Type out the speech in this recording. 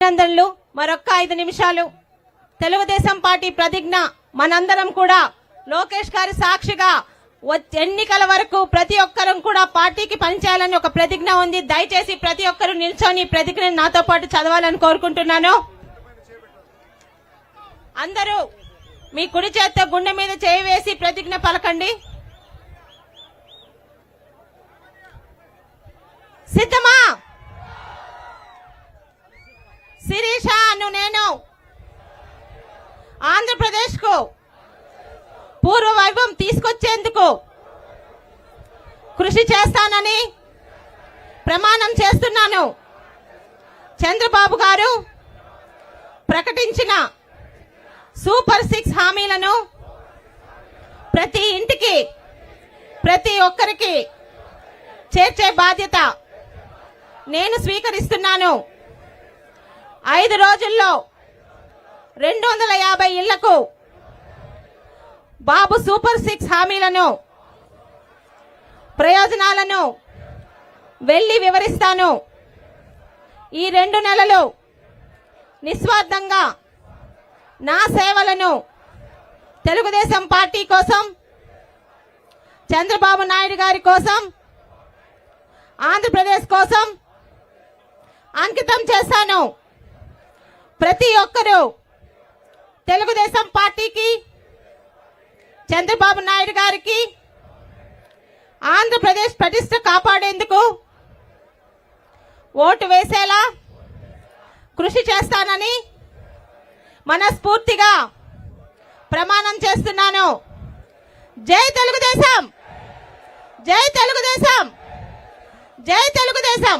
అభినందనలు. మరొక్క ఐదు నిమిషాలు. తెలుగుదేశం పార్టీ ప్రతిజ్ఞ మనందరం కూడా లోకేష్ గారి సాక్షిగా ఎన్నికల వరకు ప్రతి ఒక్కరం కూడా పార్టీకి పనిచేయాలని ఒక ప్రతిజ్ఞ ఉంది. దయచేసి ప్రతి ఒక్కరు నిల్చొని ప్రతిజ్ఞ నాతో పాటు చదవాలని కోరుకుంటున్నాను. అందరూ మీ కుడి చేత్తో గుండె మీద చేయి వేసి ప్రతిజ్ఞ పలకండి. సిద్ధమా శిరీష అను నేను ఆంధ్రప్రదేశ్కు పూర్వ వైభవం తీసుకొచ్చేందుకు కృషి చేస్తానని ప్రమాణం చేస్తున్నాను. చంద్రబాబు గారు ప్రకటించిన సూపర్ సిక్స్ హామీలను ప్రతి ఇంటికి ప్రతి ఒక్కరికి చేర్చే బాధ్యత నేను స్వీకరిస్తున్నాను. ఐదు రోజుల్లో రెండు వందల యాభై ఇళ్ళకు బాబు సూపర్ సిక్స్ హామీలను ప్రయోజనాలను వెళ్ళి వివరిస్తాను. ఈ రెండు నెలలు నిస్వార్థంగా నా సేవలను తెలుగుదేశం పార్టీ కోసం చంద్రబాబు నాయుడు గారి కోసం ఆంధ్రప్రదేశ్ కోసం అంకితం చేశాను. ప్రతి ఒక్కరూ తెలుగుదేశం పార్టీకి చంద్రబాబు నాయుడు గారికి ఆంధ్రప్రదేశ్ ప్రతిష్ట కాపాడేందుకు ఓటు వేసేలా కృషి చేస్తానని మనస్ఫూర్తిగా ప్రమాణం చేస్తున్నాను. జై తెలుగుదేశం! జై తెలుగుదేశం! జై తెలుగుదేశం!